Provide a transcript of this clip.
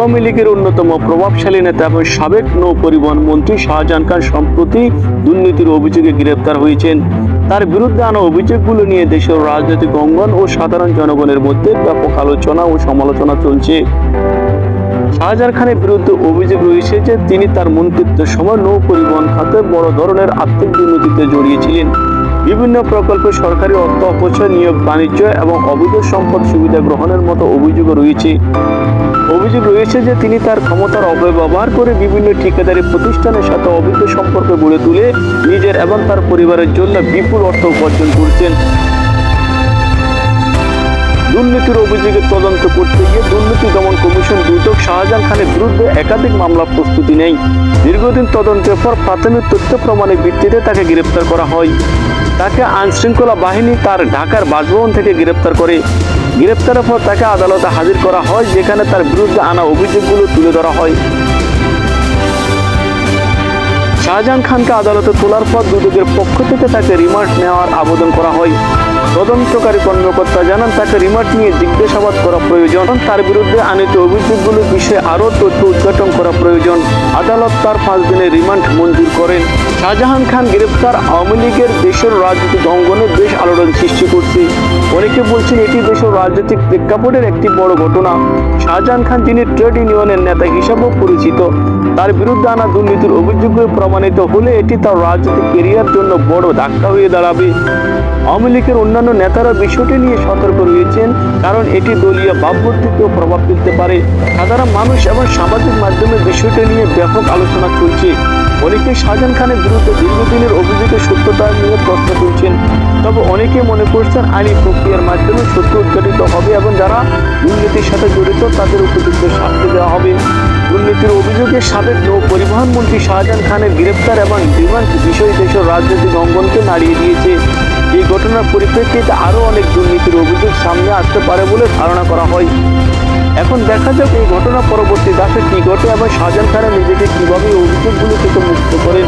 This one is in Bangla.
আওয়ামী লীগের অন্যতম প্রভাবশালী নেতা এবং সাবেক নৌ পরিবহন মন্ত্রী শাহজাহান খান সম্প্রতি দুর্নীতির অভিযোগে গ্রেপ্তার হয়েছেন। তার বিরুদ্ধে আনা অভিযোগগুলো নিয়ে দেশের রাজনৈতিক অঙ্গন ও সাধারণ জনগণের মধ্যে ব্যাপক আলোচনা ও সমালোচনা চলছে। শাহজাহান খানের বিরুদ্ধে অভিযোগ রয়েছে যে তিনি তার মন্ত্রিত্বের সময় নৌ পরিবহন খাতে বড় ধরনের আর্থিক দুর্নীতিতে জড়িয়েছিলেন। বিভিন্ন প্রকল্পে সরকারি অর্থ অপচয়, নিয়োগ, বাণিজ্য এবং অবৈধ সম্পদ সুবিধা গ্রহণের মতো অভিযোগও রয়েছে। অভিযোগ রয়েছে যে তিনি তার ক্ষমতার অপব্যবহার করে বিভিন্ন ঠিকাদারি প্রতিষ্ঠানের সাথে অবৈধ সম্পর্ক গড়ে তুলে নিজের এবং তার পরিবারের জন্য বিপুল অর্থ উপার্জন করছেন। দুর্নীতির অভিযোগে তদন্ত করতে গিয়ে দুর্নীতি দমন কমিশন দুদক শাহজাহান খানের বিরুদ্ধে একাধিক মামলা প্রস্তুতি নেয়। দীর্ঘদিন তদন্তের পর প্রাথমিক তথ্য প্রমাণের ভিত্তিতে তাকে গ্রেপ্তার করা হয়। তাকে আইনশৃঙ্খলা বাহিনী তার ঢাকার বাসভবন থেকে গ্রেপ্তার করে। গ্রেপ্তারের পর তাকে আদালতে হাজির করা হয়, যেখানে তার বিরুদ্ধে আনা অভিযোগগুলো তুলে ধরা হয়। শাহজাহান খানকে আদালতে তোলার পর দুদকের পক্ষ থেকে তাকে রিমান্ড নেওয়ার আবেদন করা হয়। তদন্তকারী কর্মকর্তা জানান, তাকে রিমান্ড নিয়ে জিজ্ঞাসাবাদ করা প্রয়োজন। তার বিরুদ্ধে আনিত অভিযোগগুলোর বিষয়ে আরও তথ্য উদ্ঘাটন করা প্রয়োজন। আদালত তার পাঁচ দিনের রিমান্ড মঞ্জুর করেন। শাহজাহান খান গ্রেপ্তার। আওয়ামী লীগের দেশের রাজনৈতিক অঙ্গনে বেশ আলোড়ন সৃষ্টি করছে। অনেকে বলছেন এটি দেশের রাজনৈতিক প্রেক্ষাপটের একটি বড় ঘটনা। শাহজাহান খান যিনি ট্রেড ইউনিয়নের নেতা হিসাবেও পরিচিত, তার বিরুদ্ধে আনা দুর্নীতির অভিযোগে প্রমাণিত হলে এটি তার রাজনৈতিক কেরিয়ার জন্য বড় ধাক্কা হয়ে দাঁড়াবে। আওয়ামী লীগের অন্যান্য নেতারা বিষয়টি নিয়ে সতর্ক রয়েছেন, কারণ এটি দলীয় ভাবমূর্তিকেও প্রভাব ফেলতে পারে। সাধারণ মানুষ এবং সামাজিক মাধ্যমে বিষয়টি নিয়ে ব্যাপক আলোচনা চলছে। অনেকে শাহজাহান খানের বিরুদ্ধে দীর্ঘদিনের অভিযোগের সত্যতা নিয়ে প্রশ্ন তুলছেন। তবে অনেকে মনে করছেন আইনি প্রক্রিয়ার মাধ্যমে সত্য উদ্ঘাটিত হবে এবং যারা দুর্নীতির সাথে জড়িত তাদের উপযুক্ত শাস্তি দেওয়া হবে। দুর্নীতির অভিযোগে সাবেক নৌ পরিবহন মন্ত্রী শাহজাহান খানের গ্রেপ্তার এবং রিমান্ড বিষয় দেশের রাজনৈতিক অঙ্গনকে নাড়িয়ে দিয়েছে। ঘটনার পরিপ্রেক্ষিতে আরও অনেক দুর্নীতির অভিযোগ সামনে আসতে পারে বলে ধারণা করা হয়। এখন দেখা যাক এই ঘটনা পরবর্তী দাসে কি ঘটে এবং শাহজাহান খানা নিজেকে কীভাবে অভিযোগগুলো থেকে মুক্ত করেন।